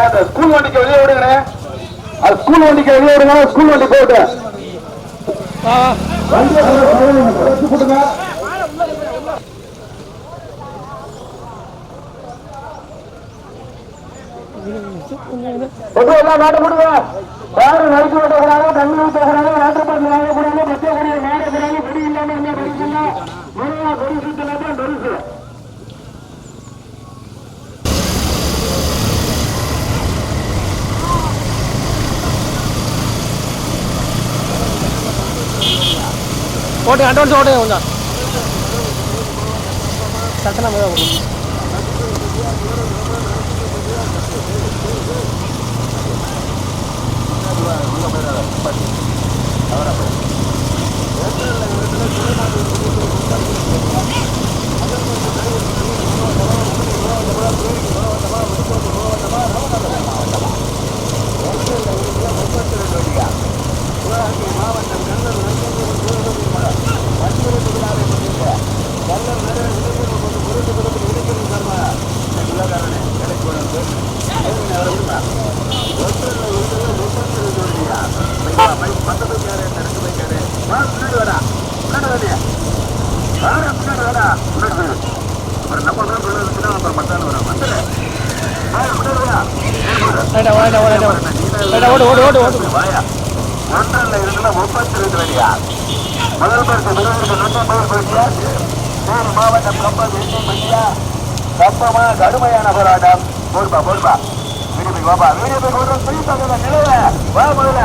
அந்த ஸ்கூல் வண்டிக்கு வெளியே விடுங்க அது ஸ்கூல் வண்டிக்கு வெளியே விடுங்க ஸ்கூல் வண்டி போட்டு வா நாட்டு கொடுங்க யாரு விட்டுறாங்க மத்திய இல்லாம என்ன படிக்கல முறையா கொடி தான் ஓட்டு அட்வான்ஸ் ஓட்டுங்க கொஞ்சம் சட்டனா மேலே போகும் ரைட்டா ரைட்டா ரைட்டா ஓடு ஓடு ஓடு ஓடு. ஒன்றல்ல இருந்தா முப்பத்தி ரெண்டு வழியா? முதல் பரிசு விருதுக்கு நூற்றம்பது பரிசா வேறு மாவட்டம் கப்பல் வெற்றி பையா கப்பமா கடுமையான போராட்டம் போடுப்பா போடுப்பா வீடு வாப்பா வீடு போய் கொண்டு போய் நிலவ வா முதல்ல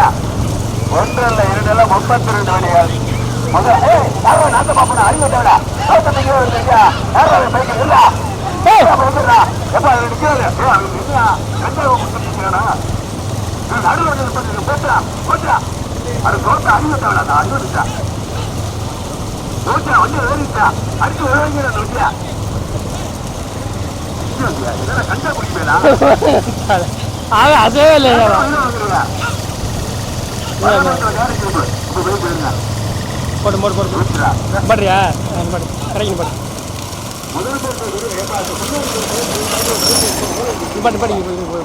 ஒன்றல்ல இரண்டல்ல முப்பத்தி ரெண்டு வழியா முதல் ஏய் யாரோ பாப்பா அறிவு தேவடா தோட்டத்துக்கு யாரோ பைக்கு இல்ல அது இல்லை போட்டு போட்டு போட்டு பட்றியா? பட்டு கிடைக்கும் பட்டு பட்டு பட்டு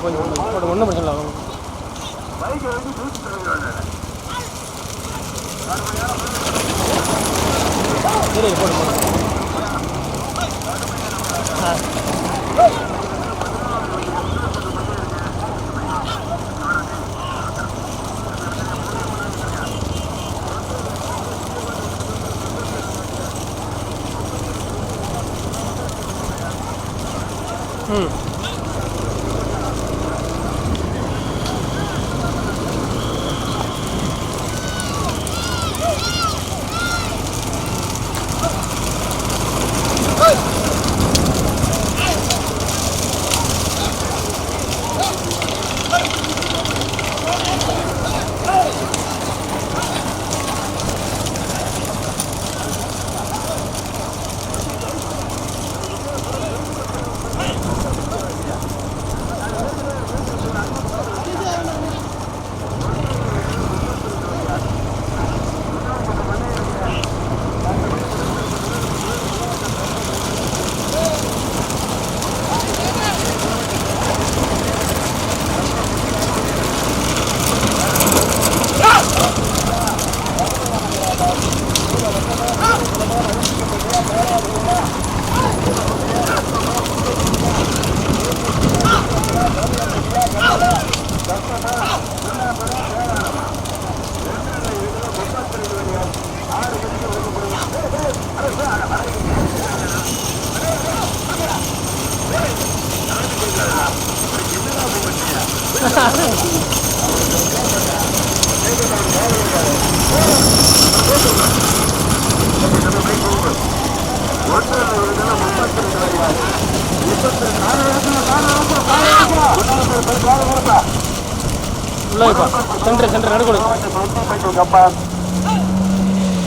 போட்டு ஒன்றும் பிரச்சனை இல்லை. சரி போடு போடு. ஆ ம் உள்ள வைப்பா சென்டர் சென்டர் நடுக்கொடு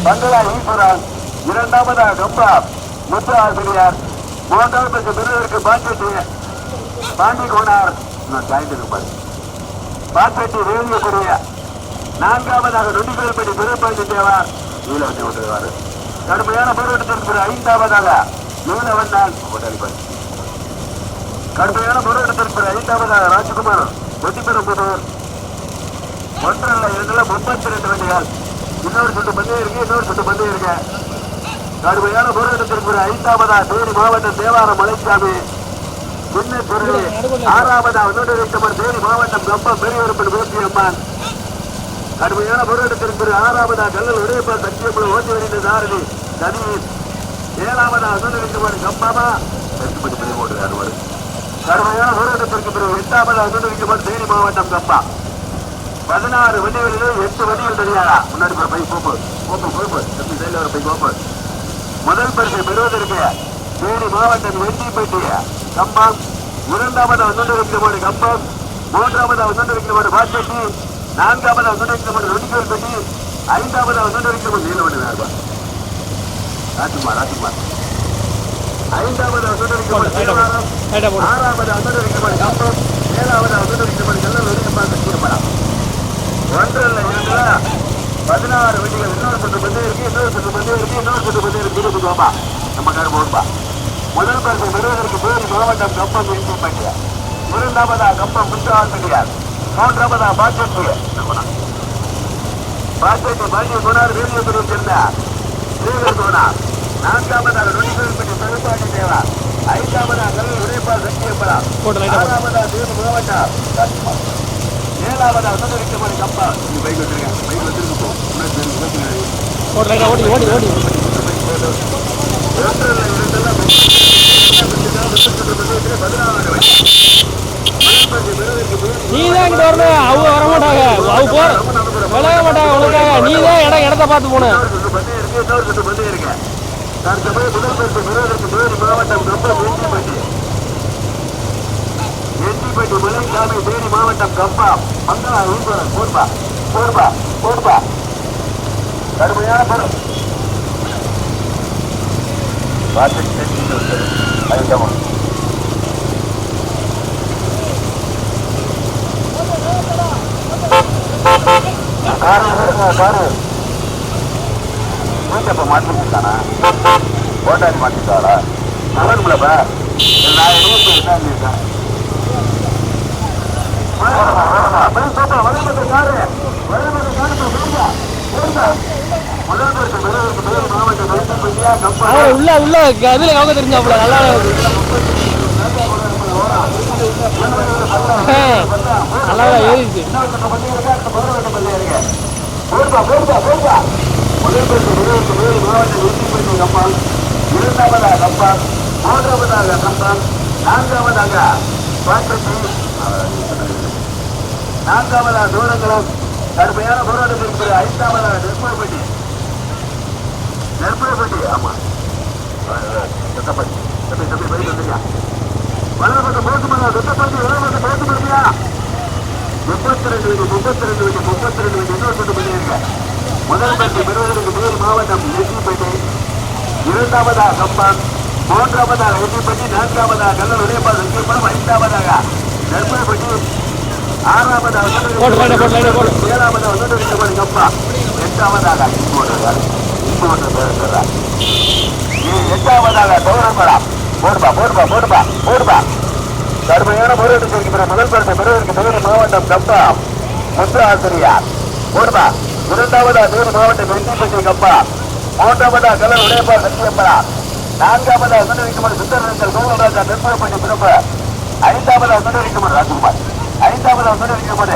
பங்களா ஈஸ்வரன் இரண்டாவதாக கம்பா முத்து ஆசிரியர் மூன்றாவது விருதுக்கு பாக்கெட்டு பாண்டி கோனார் ஜாயிண்ட் இருப்பார் பாக்கெட்டு ரேவியக்குரிய நான்காவதாக நொண்டிகளுப்பட்டி திருப்பாண்டி தேவார் நீல வண்டி ஓட்டுவார் கடுமையான போராட்டத்திற்கு பிறகு ஐந்தாவதாக நீலவண்ணால் ஓட்டளிப்பார் கடுமையான போராட்டத்திற்கு ஐந்தாவதாக ராஜ்குமார். வெற்றி வெட்டிப்பெறும்போதூர் ஒன்றரை இரண்டுல முப்பத்தி ரெண்டு வண்டிகள். இன்னொரு சுட்டு பந்தயம் இருக்கு இன்னொரு சுட்டு பந்தயம் இருக்கு. கடுமையான போராட்டத்திற்கு ஐந்தாவதா தேனி மாவட்டம் தேவாரம் மலைசாமி சின்ன பொருள் ஆறாவதா இன்னொரு தேனி மாவட்டம் கம்பம் பெரியவரப்பன் மூர்த்தி அம்மான் கடுமையான போராட்டத்திற்கு ஆறாவதா கல்லல் உடையப்பா சத்தியமுள்ள ஓட்டி வருகின்ற தாரணி கதிர் ஏழாவதா இன்னொரு கம்பாமா. எட்டு ஒரு கடுமையான போராட்டத்திற்கு பிறகு எட்டாவதா இன்னொரு தேனி மாவட்டம் கம்பா. பதினாறு வண்டிகளிலும் எட்டு வண்டிகள் தெரியாதா முன்னாடி போய் பை போப்பு. Pope pope. எப்படி சைடில் ஒரு பை போப்பு? முதல் பரிசு பெறுவதற்கு தேனி மாவட்டம் வெட்டிப்பட்டி கம்பம். இரண்டாவது ஒன்று வைக்கிறமான கம்பம். மூன்றாவது ஒன்று வைக்கிறமான பாச்சட்டி நான்காவது ஒன்று வைக்கிறமான நொடிக்கல்பட்டி ஐந்தாவது ஒன்று வைக்கிறமான நீலவண்டி நார்பா ராஜ்குமார் ராஜ்குமார். ஐந்தாவது ரைட்டா போடு ஆறாவது அசடு வைக்கப்பட்ட கம்பம். ஏழாவது அசடு ஒன்றல்ல இரண்டுல பதினாறு வண்டிகள் இன்னொரு சுற்று பந்தயம் இருக்கு இன்னொரு சுற்று பந்தயம் இருக்கு இன்னொரு சுற்று பந்தயம் இருக்கு. இருபது ரூபா நம்ம கார் போடுப்பா. முதல் பரிசு பெறுவதற்கு பேர் மாவட்டம் கம்பம் எம்பி பட்டிய. இரண்டாவதா கம்பம் முத்தாசிரியார் மூன்றாவதா பாஜெட்டு பாஜெட்டு பாண்டிய குணார் வீரியபுரம் சேர்ந்த ஸ்ரீவர் குணார் நான்காவதாக நுனிகள்பட்டி பெரும்பாண்டி தேவா. ஐந்தாவதா கல்லூர் உடைப்பா சத்தியப்படம் போட்டு லைட்டா போடு. ஆறாவதா தேவ மாவட்டம். ராஜ்குமார் ஏழாவதா நீ பைக் பைக் போ ஓடி ஓடி ஓடி பதினாறு நீ தான் இங்கிட்ட வரணும் அவங்க வர மாட்டாங்க அவங்க போற. விலக மாட்டாங்க உனக்காக நீ தான் இடம் இடத்த பார்த்து போன இன்னொரு இருக்கு தற்சமயம் முதல் பரிசு பெறுவதற்கு பேர் மாவட்டம் கம்பம் எஞ்சிப்பட்டி எஞ்சிப்பட்டி மலைசாமி தேனி மாவட்டம் கம்பா மங்களா ஈஸ்வரன் கூர்பா கூர்பா கூர்பா கடுமையான பொருள் பார்த்து தெரிஞ்சுட்டு வந்தது அதுதான் காரு ஓட்டாடி நான் உள்ள உள்ள அதுல கவக்க தெரிஞ்சாப்புல நல்லா நல்லா ஏறிச்சு. இரண்டாவதாக மூன்றாவதாக நான்காவதாக நான்காவதா தூரங்களும் கடுமையான போராட்டம் போராட்டத்திற்கு ஐந்தாவதாக நெற்புறப்பட்டி நெற்புறப்பட்டி ஆமா. தப்பட்டி தப்பி தப்பி போயிட்டு வந்துருக்கா வளர்பட்ட போட்டுமல்லா சுத்தப்பட்டி போட்டு பண்ணியா முப்பத்தி ரெண்டு வீடு முப்பத்தி ரெண்டு வீடு முப்பத்தி ரெண்டு வீடு இன்னொரு சொட்டு பண்ணியிருக்க முதல் பட்டி பெறுவதற்கு முதல் மாவட்டம் எட்டிப்பட்டி. இரண்டாவதா கம்பம் மூன்றாவதாக எட்டிப்பட்டி நான்காவதாக கல்லூரி பாதம் சங்கீர்படம் ஐந்தாவதாக நெற்புறப்பட்டி ஆறாவதாக போடு, போடு, போடு, லைட்டா போடு. ஏழாவதாக ஒன்று கம்பா எட்டாவதாக இங்கு ஒன்று இங்கு ஒன்று பேர் எட்டாவதாக கௌரவங்களா போடுப்பா போடுப்பா போடுப்பா போடுப்பா. கடுமையான போராட்டத்திற்கு பிறகு முதல் பரிசு பெறுவதற்கு மதுரை மாவட்டம் கம்பா முத்து ஆசிரியார் போடுப்பா. இரண்டாவதா வேறு மாவட்டம் வெண்டிப்பட்டி கம்பா மூன்றாவதா கலர் உடையப்பா சத்தியம்பரா நான்காவதா சுந்தரிக்குமார் சுந்தரங்கள் கோவராஜா நெற்பரப்பட்டி பிறப்பு ஐந்தாவதா சுந்தரிக்குமார் ராஜ்குமார். ஐந்தாவதா சுந்தரிக்குமார்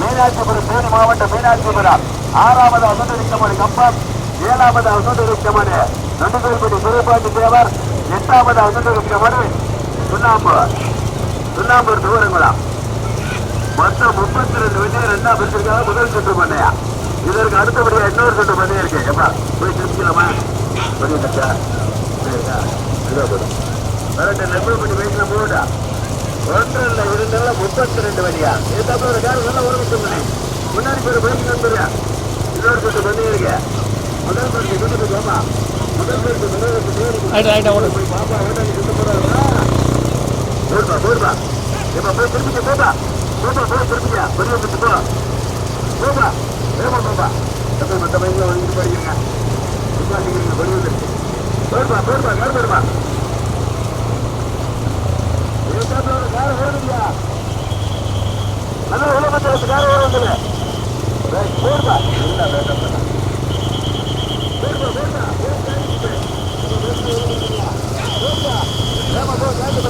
மீனாட்சிபுரம் தேனி மாவட்டம் மீனாட்சிபுரம். ஆறாவது அசுந்தரிக்கமணி கம்பம். ஏழாவது அசுந்தரிக்கமணி நண்டுகோல்பட்டி சிறுபாண்டி தேவர். எட்டாவது அசுந்தரிக்கமணி சுண்ணாம்பு. சுண்ணாம்பூர் தூரங்குளம் மொத்தம் முப்பத்தி ரெண்டு வண்டியை ரெண்டா பிரிச்சிருக்காங்க முதல் சுற்று பண்ணையா? இதற்கு அடுத்தபடியா இன்னொரு சுற்று பண்ணையா இருக்கு எப்பா போய் திருப்பிக்கலாமா புரியுதா சரியா? இதோ போதும் வரட்டு நெருப்பு பண்ணி வயசுல போடா ஒன்று இல்லை இருந்தால முப்பத்தி ரெண்டு வழியா. இதுக்கப்புறம் ஒரு கார் நல்லா நிமிஷம் பண்ணி முன்னாடி பேர் பைக் நம்புறியா இன்னொரு சுட்டு பண்ணி இருக்க முதல் பேருக்கு சுட்டு போமா முதல் பேருக்கு முதல் போய் பாப்பா நீ சுட்டு போறாங்களா போடுப்பா போடுப்பா. இப்ப போய் திருப்பிக்க போப்பா. போப்பா போய் திருப்பிக்க. பெரிய சுட்டு போ. போப்பா வேமா போப்பா. தப்பை மற்ற பையங்களை ஒழுங்கு படிக்கிறீங்க உட்காந்துக்கிறீங்க போடுப்பா போடுப்பா கார் போடுப்பா. கார் ஓடுதியா நல்ல உலகத்தில் கார் ஓடுதில்ல போடுதா இல்லை வேண்டாம் வேண்டாம் போடுதா போடுதா ஏமா போ காட்டு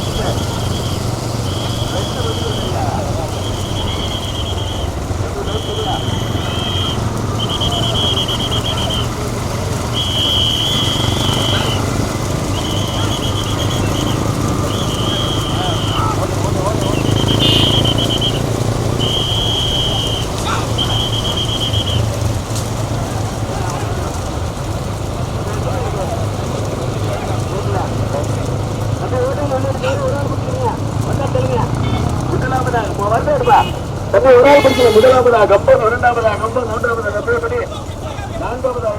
பத்துட்டேன் முதலாவதாக கப்பல் இரண்டாவதாக கப்பல் மூன்றாவதாக கப்பல் படி நான்காவதாக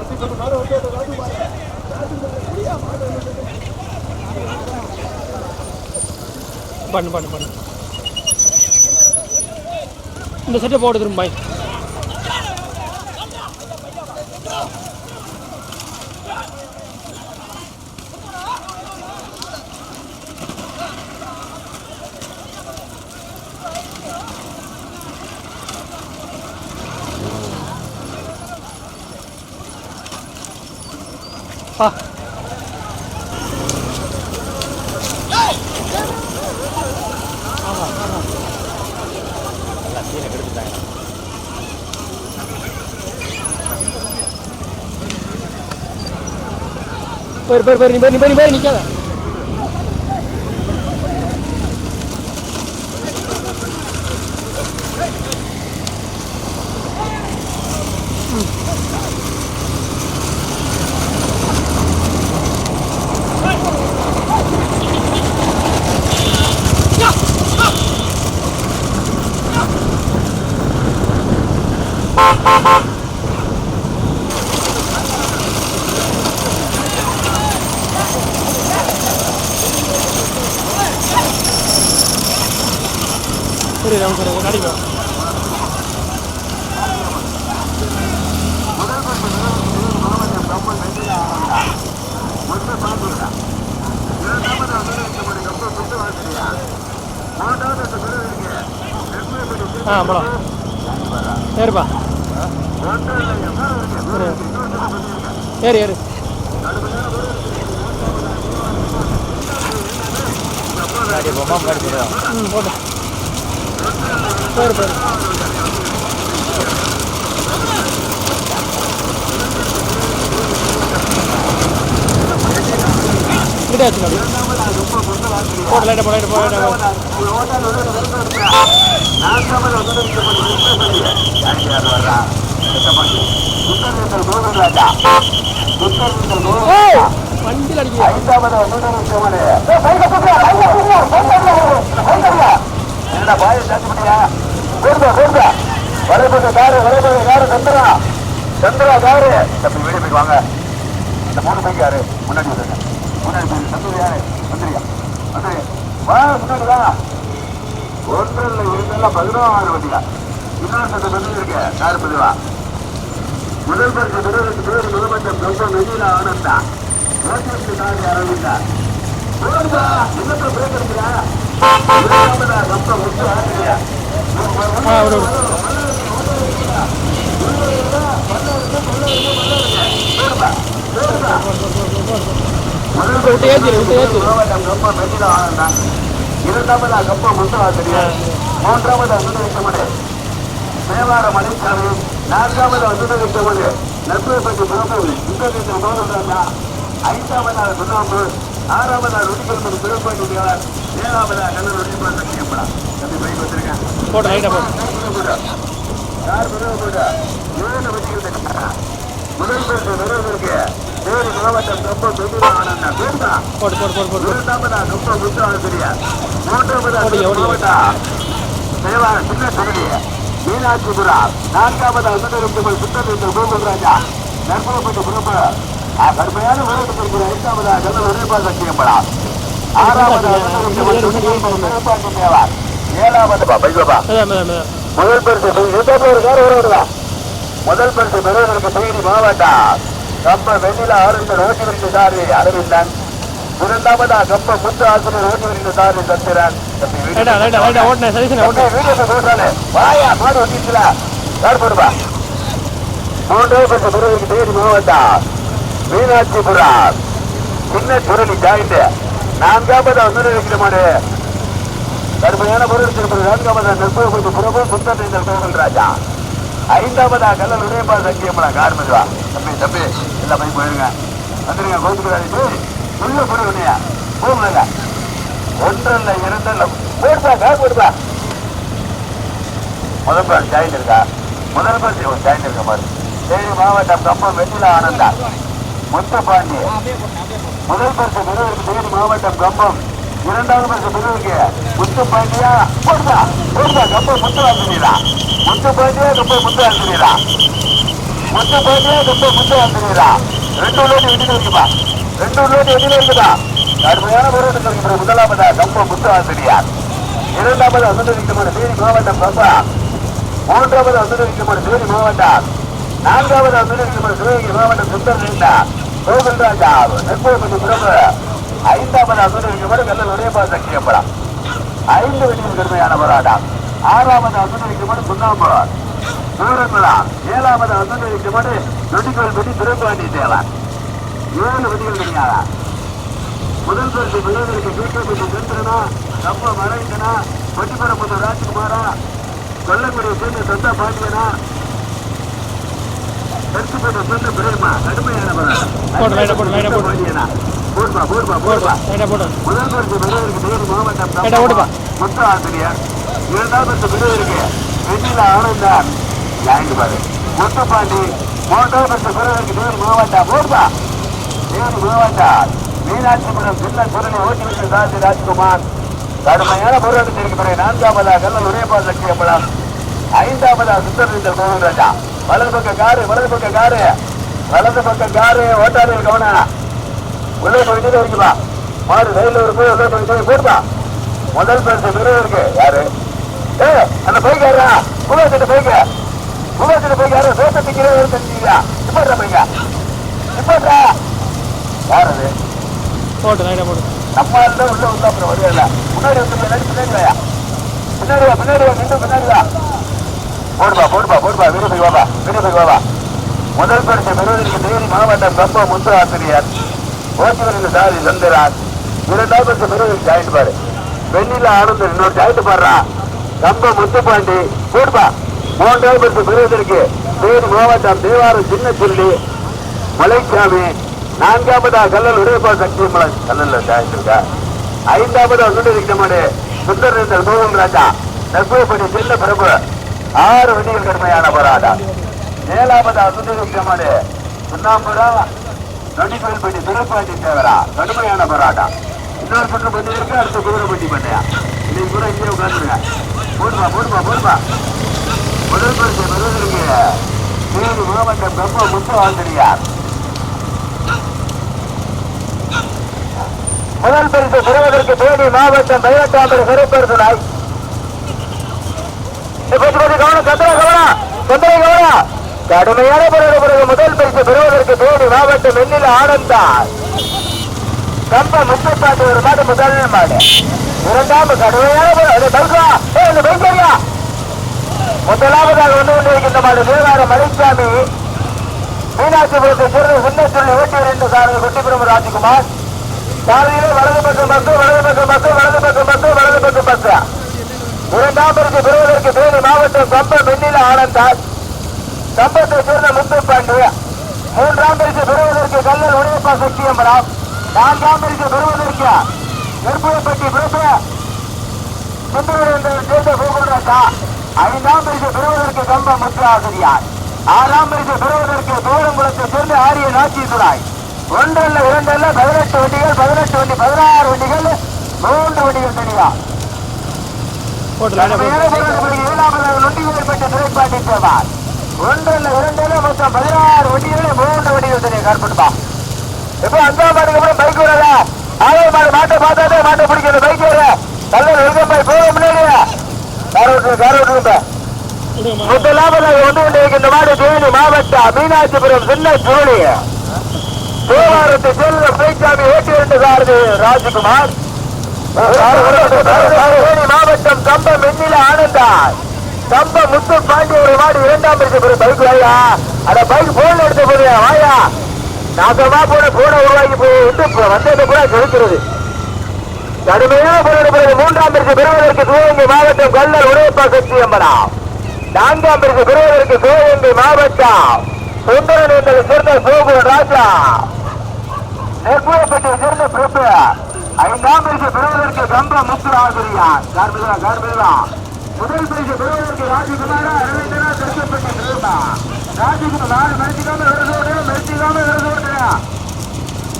வந்து அதை பண்ணு பண்ணு பண்ணு. இந்த செட்டை போட்டு திரும்ப பேர் பேர் பேர் நீ பேர் நீ பேர் நீ பேர் நிற்காத சரி ராம் சார் நடிப்பா ஆ போலாம் ஏறுப்பா ஏறு ஏறு. ம் போட்டு பேர் பேர் கிட்ட வச்சு போட்டு லைட்டை போட்டு லைட்டை போட்டு ஏய் வண்டியில் அடிக்க சந்திரா காரு தம்பி வீடு போய் வாங்க இந்த மூணு பைக் யாரு முன்னாடி வந்துருங்க முன்னாடி போய் சந்திர யாரு வந்துரியா வந்துரு வா முன்னாடி வா ஒன்றில் இருந்தெல்லாம் பதினோரு வண்டியா இன்னொரு சட்ட வந்து இருக்கு கார் பதிவா? முதல் பரிசு பெறுவதற்கு பேர் முதலமைச்சர் டாக்டர் நெஜிலா ஆனந்தா ஓட்டிற்கு காரி அரவிந்தா போடுதா இன்னொரு பிரேக் எடுக்கிறா இரண்டாவதா கப்ப முத்து ஆசிரியா ஆ விடு விடு விட்டு ஏற்றிடு விட்டு ஏற்றிடு இரண்டாவதா கப்ப தேவார மலைக்காடு நான்காவதா சுதவிக்கமடு நெற்பேப்பட்டு பிரபு சுத்தத்தில் மோதல்ராஜா ஐந்தாவதா சுண்ணாம்பு ஆறாவதா ருடிக்கல்மது திருப்பாட்டியார் ஏழாவதா கண்ணன் ருடிப்பான் சத்தியப்படா தம்பி பைக் வச்சிருக்கேன். யார் போட. ஏழு வச்சுக்கிட்டு முதல் பேருக்கு விரோதருக்கு வேறு மாவட்டம் ரொம்ப தொழில் ஆனந்தா. பேருந்தா போட்டு போட்டு போட்டு போட்டு இரண்டாவதா ரொம்ப புத்த ஆசிரியர் மூன்றாவதா. மாவட்டம் தேவா சின்ன தொழில் மீனாட்சிபுரா நான்காவதா சுந்தரத்துமல் சுத்தத்தில் கோகுல் ராஜா நற்புறப்பட்ட குடும்ப கடுமையான விரோதம் இருக்கிற ஐந்தாவதா ஜன உரைப்பா சத்தியம்படா ஆறாவதா ஏழாவது முதல் பரிசு முதல் பரிசு பெறுவதற்கு செய்தி மாவட்டம். கம்ப வெண்ணில ஆரஞ்சு ரோஜிலிருந்து சாரி அரவிந்தன் இரண்டாவதா கப்ப முத்து ஆசிரியர் ஓட்டி வருகிற தாரி சத்திரன் வாயா மாடு ஒட்டிச்சுல யார் போடுவா? மூன்றே பத்து பிறகு தேனி மாவட்டம் மீனாட்சிபுரம் சின்ன சுரணி ஜாயிண்ட் நான்காவது வந்து இருக்கிற மாடு. கடுமையான பொருள் திருப்பதி நான்காவது நெற்பு கொஞ்சம் புறவு சுத்தத்தை கோவில் ராஜா. ஐந்தாவதா கல்லல் உதயபா சக்கியமலா கார்மெதுவா. தம்பி தம்பி எல்லாம் போய் போயிருங்க. வந்துருங்க கோவிச்சுக்கிறாரு உள்ள போடுவனையா போகல ஒன்றல்ல இரண்டல்ல போடுப்பா கா போடுப்பா முதல் பார் ஜாயின் இருக்கா? முதல் பார் ஜாயின் இருக்க பாரு. தேனி மாவட்டம் கம்பம் வெற்றில ஆனந்தா. முத்துப்பாண்டி முதல் பரிசு பெறுவதற்கு தேனி மாவட்டம் கம்பம். இரண்டாவது பரிசு பெறுவதற்கு முத்துப்பாண்டியா போடுதா போடுதா கம்பம் முத்து ஆசிரியரா முத்துப்பாண்டியா கம்பம் முத்து ஆசிரியரா முத்துப்பாண்டியா கம்பம் முத்து ரெண்டு உள்ளோட்டு வெட்டில இருக்குப்பா ரெண்டு உள்ளோட்டு வெட்டில இருக்குதா? கடுமையான போராட்டம் முதலாவதா? கம்பம் முத்து இரண்டாவது அசுந்தரிக்கமான தேனி மாவட்டம் கம்பம் மூன்றாவது அசுந்தரிக்கமான தேனி மாவட்டம். நான்காவது அசுந்தரிக்கமான சிவகங்கை மாவட்டம் சுந்தர் கோகுல்ராஜா நெற்போது பிரபு. ஐந்தாவது அசுந்தரிக்கமான கல்லல் உடையபா சக்கியம்பரம் ஐந்து வெற்றியின் கடுமையான போராட்டம். ஆறாவது அசுந்தரிக்கமான சுண்ணாம்பரம் சூரங்குளம் ஏழாவது அசுந்தரிக்கமான நொடிக்கோள் வெட்டி திருப்பாண்டி தேவன். ஏழு வெற்றிகள் கிடையாதா முதல் பரிசு பெறுவதற்கு வீட்டுக்கு சென்றனா கப்ப மறைந்தனா? பட்டிபரம்புத்த ராஜ்குமாரா? கொல்லங்குடி சேர்ந்த சந்தா பாண்டியனா? தெற்குப்பேட்டை சேர்ந்த பிரேமா கடுமையான. பாண்டியனா? போடுப்பா போடுப்பா போடுப்பா போட்டு முதல் பரிசு பெறுவதற்கு தேனி மாவட்டம். முத்த ஆசிரியர். இரண்டாவது பரிசு பெறுவதற்கு வெண்ணில ஆனந்தான் யாங்க பாரு? முத்துப்பாண்டி மூன்றாவது பரிசு பெறுவதற்கு தேனி மாவட்டம். போடுப்பா தேனி மாவட்டம். மீனாட்சிபுரம் சின்ன குரலை ஓட்டிவிட்டு வைத்த ராஜ்குமார். கடுமையான போராட்டத்திற்கு பிறகு நான்காவதா கல்லல் உரையப்பா லட்சியப்படம் ஐந்தாவதா சுந்தரேந்தர் கோவில் ராஜா வலது பக்க காரு வலது பக்க காரு. வலது பக்க காரு ஓட்டாரு கவனம் உள்ளே போயிட்டு இருக்குமா மாறு ரயில் ஒரு போய் உள்ளே போயிட்டு போடுப்பா முதல் பரிசு பெரிய இருக்கு. யாரு? ஏ அந்த பைக் யாரா குலோசிட்டு பைக்க குலோசிட்டு பைக் யாரு சோசத்துக்கு இருபது தெரிஞ்சுக்கியா இப்ப பைக்க. இப்ப யார் அது? போட்டு ரைட்டா போட்டு. நம்ம இருந்தா உள்ள உள்ள அப்புறம் வருவல முன்னாடி வந்து பின்னாடி பின்னாடி வாயா பின்னாடி வா பின்னாடி வா நின்று பின்னாடி வா. போடுப்பா போடுப்பா போடுப்பா. வாப்பா வீடு போய் வாப்பா. முதல் பரிசு பெறுவதற்கு தேனி மாவட்டம் கம்ப முத்து ஆசிரியர் ஓட்டுநருக்கு சாதி சந்திராஜ் இரண்டாவது பரிசு பெறுவதற்கு ஜாயிண்ட் பாரு. வெண்ணில ஆனந்தர் இன்னொரு ஜாயிண்ட் பாடுறா. கம்ப முத்துப்பாண்டி போடுப்பா. மூன்றாவது பரிசு பெறுவதற்கு தேனி மாவட்டம் தேவாரம் சின்ன சொல்லி மலைசாமி நான்காவதா கல்லல் உடையப்பா சக்திமலன் கல்லல்ல ஜாயிண்ட் இருக்கா ஐந்தாவதா சுண்டரிக்கமாடு சுந்தரேந்தர் கோவில் ராஜா நெற்புப்படி செல்ல பிரபு ஆறு விதிகள் கடுமையான போராட்டம். ஏழாவதா சுந்தரிக்கமாடு சுண்ணாம்புரம் நொடிக்கோயில்பட்டி திருப்பாட்டி தேவரா. கடுமையான போராட்டம். இன்னொரு பக்கம் பண்ணி இருக்கு அடுத்த குதிரைப்பட்டி பண்ணையா? இன்னைக்கு கூட இங்கே உட்காந்துருங்க போடுமா போடுமா போடுமா? முதல் பரிசு பெறுவதற்கு தேனி மாவட்டம் கம்ப முத்து ஆந்திரியார் முதல் பரிசு பெறுவதற்கு தேனி மாவட்டம் பதினெட்டாம் சிறப்பரிசு நாய் கவனம் சந்திர கவனம் சந்திர கவனம். கடுமையான பிறகு பிறகு முதல் பரிசு பெறுவதற்கு தேனி மாவட்டம் எண்ணில் ஆனந்தார் கம்ப முப்பத்தாண்டு ஒரு மாடு முதல் மாடு. இரண்டாம் கடுமையான பைக்கரியா முதலாவதாக வந்து கொண்டிருக்கின்ற மாடு தேவார மலைசாமி மீனாட்சிபுரத்தை சேர்ந்த சின்ன சொல்லி ஓட்டி இரண்டு சாரதி குட்டிபுரம் ராஜ்குமார். சாலையிலே வலது பக்கம் பஸ் வலது பக்கம் பஸ் வலது பக்கம் பஸ் வலது பக்கம் பஸ். இரண்டாம் பெறுவதற்கு தேனி மாவட்டம் கம்ப வெண்ணில ஆனந்தால் கம்பத்தை சேர்ந்த முத்து பாண்டு. மூன்றாம் பரிசு பெறுவதற்கு கல்லல் உடையப்பா சக்தியம்பரம் நான்காம் பரிசு பெறுவதற்கு நெற்புயப்பட்டி பிரபு சுந்தரேந்திரன் சேர்ந்த கோகுல்ராஜா. ஐந்தாம் பரிசு பெறுவதற்கு கம்ப முத்து ஆசிரியார் ஆறாம் பரிசு பெறுவதற்கு தோழங்குளத்தை சேர்ந்த ஆரிய நாச்சிதுராய் ஒன்றல்ல இரண்டல்ல பதினெட்டு வண்டிகள் பதினெட்டு வண்டி பதினாறு வண்டிகள் மூன்று வண்டிகள் தனியா? ஒன்றல்ல இரண்டல்ல மொத்தம் பதினாறு வண்டிகள் மூன்று வண்டிகள் தனியா? கார்பட்டுப்பா இப்போ அஞ்சாம் மாடுக்கு அப்புறம் பைக் வரல ஆறாவது மாடு மாட்டை பார்த்தாதே மாட்டை பிடிக்கிற பைக் வர நல்ல வெல்கம் பாய் போக முன்னாடி கார் ஓட்டுங்க கார் ஓட்டுங்க முதலாவது வந்து கொண்டிருக்கின்ற மாடு தேனி மாவட்டம் மீனாட்சிபுரம் சின்ன சூழி தேவாரத்தை செல்ல பிரைச்சாமி ஓட்டி வந்து சாரதி ராஜ்குமார். தேனி மாவட்டம் கம்பம் வெண்ணில ஆனந்தா கம்ப முத்து பாண்டி ஒரு மாடு இரண்டாம் பரிசு பெறும் பைக் வாயா? அந்த பைக் போன் எடுத்து போறியா வாயா? நாசமா போன போன உருவாக்கி போய் விட்டு இப்ப வந்ததை கூட கழிக்கிறது கடுமையான போராடுகிறது மூன்றாம் பரிசு பெறுவதற்கு சிவகங்கை மாவட்டம் கல்லர் உடையப்பா சக்தி அம்பலம் நான்காம் பரிசு பெறுவதற்கு சிவகங்கை மாவட்டம் சுந்தரன் என்பதை சேர்ந்த சோகுவன் ராஜா நெற்புறப்பட்டு சேர்ந்த பிரபு ஐந்தாம் பரிசு பெறுவதற்கு கம்ப முத்துராசிரியா கார்மிகா கார்மிகா முதல் பரிசு பெறுவதற்கு ராஜகுமாரா அரவிந்தனா திருச்சப்பட்டி திருமா ராஜகுமார் மெரிச்சிக்காம விரதோடு மெரிச்சிக்காம விரதோடு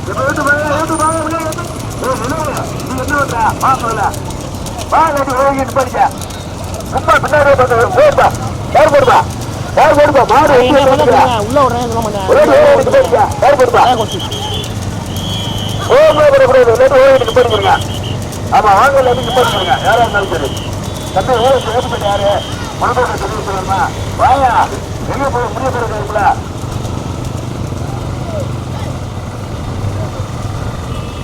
இப்ப வந்து பாருங்க, வந்து பாருங்க, முன்னாடி வந்து. ஏய், நில்லு. நீ என்ன பண்ற? வா முதல்ல. வா, இல்லாட்டி ஓடிக்கிட்டு போறீங்க. சும்மா பின்னாடியே பார்த்து, போடுப்பா. யார் போடுப்பா? யார் போடுப்பா? மாடு உள்ள உடனே சொல்ல மாட்டேன் யார் ஆமா, வாங்க, இல்லாட்டி நிப்பாட்டி போடுங்க. யாரா இருந்தாலும் சரி. தம்பி, ஓடி யாரு? மனதோட சொல்லி சொல்லணுமா? வாயா. எங்க போய் முடிய போறதுல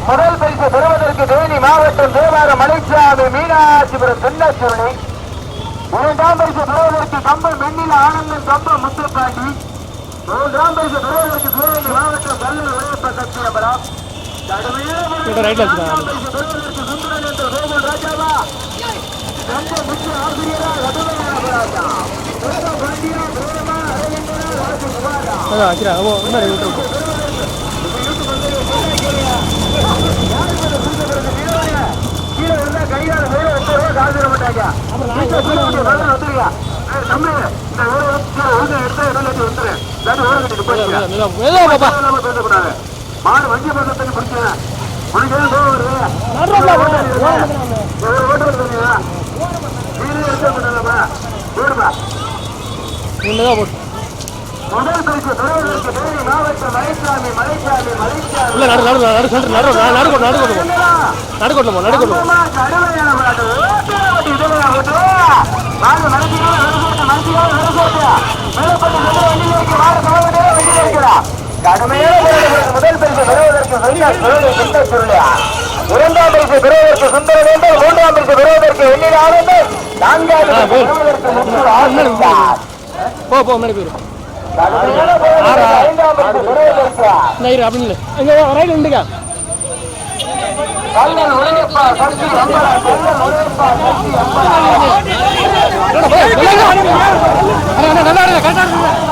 முதல் பரிசு பெறுவதற்கு தேனி மாவட்டம் தேவார மலைச்சாமி மீனாட்சிபுரம் தென்னச்சுவனை இரண்டாம் பரிசு பெறுவதற்கு கம்பம் வெண்ணில ஆனந்தன் கம்பம் முத்துப்பாண்டி மூன்றாம் பரிசு பெறுவதற்கு சிவகங்கை மாவட்டம் கல்லூர் உடையப்ப சத்தியபுரம் கிட்ட ரைட்ல வச்சுக்கோ. பரிசு பெறுவதற்கு சுந்தரன் என்ற கோகுல் ராஜாவா கம்ப முத்து ஆசிரியரா ரகுவரன் அபராஜா வேத பாண்டியா பிரேமா அரவிந்தனா ராஜகுமாரா அதான் வைக்கிறேன் ஓ முன்னாடி விட்டுருக்கு கீழே விழுந்தா கையால மேல முப்பது ரூபா காசு மாட்டாங்க. தம்பி, இந்த ஒரு வருஷத்துல ஒழுங்கா எடுத்தா வந்துரு. இல்லாட்டி ஓரம் கட்டிட்டு போயிடுங்க. பேசக்கூடாது. மாடு வண்டி பக்கத்துல பிடிச்சேன். உனக்கு கோவம் வருது? ஒரு ஓட்டு நீங்களே எடுத்து பண்ணலாமா? போட்டு முதல் பரிசு தேனி மாவட்டம் மலைச்சாமி மலைச்சாமி மலைச்சாமி இல்ல நடு நடு நடு நடு நடு இதுல ஓட்டு. வாங்க, மனசுக்காக விரசோட்டு, மனசுக்காக விரசோட்டு. மேலப்பட்டு சென்று வண்டியில வைக்க, வாங்க, கவலைப்பட்டே வண்டியில வைக்கலாம். கடுமையான முதல் பரிசு பெறுவதற்கு வெள்ளார் சுருளை சுத்த சுருளியா. இரண்டாம் பரிசு பெறுவதற்கு சுந்தர வேண்டும் மூன்றாம் பரிசு பெறுவதற்கு வெண்ணில் ஆனந்தம் போய். பெறுவதற்கு ஆசிரியார். போ போ ஐந்தாம் பரிசு பெறுவதற்கு அப்படின்னு இங்கே ரைட் நின்றுக்கா கல்லல் உடையப்பா சக்தி அம்பலா கல்லல் உடையப்பா சக்தி அம்பலா நல்லா கரெக்டாக இருக்கு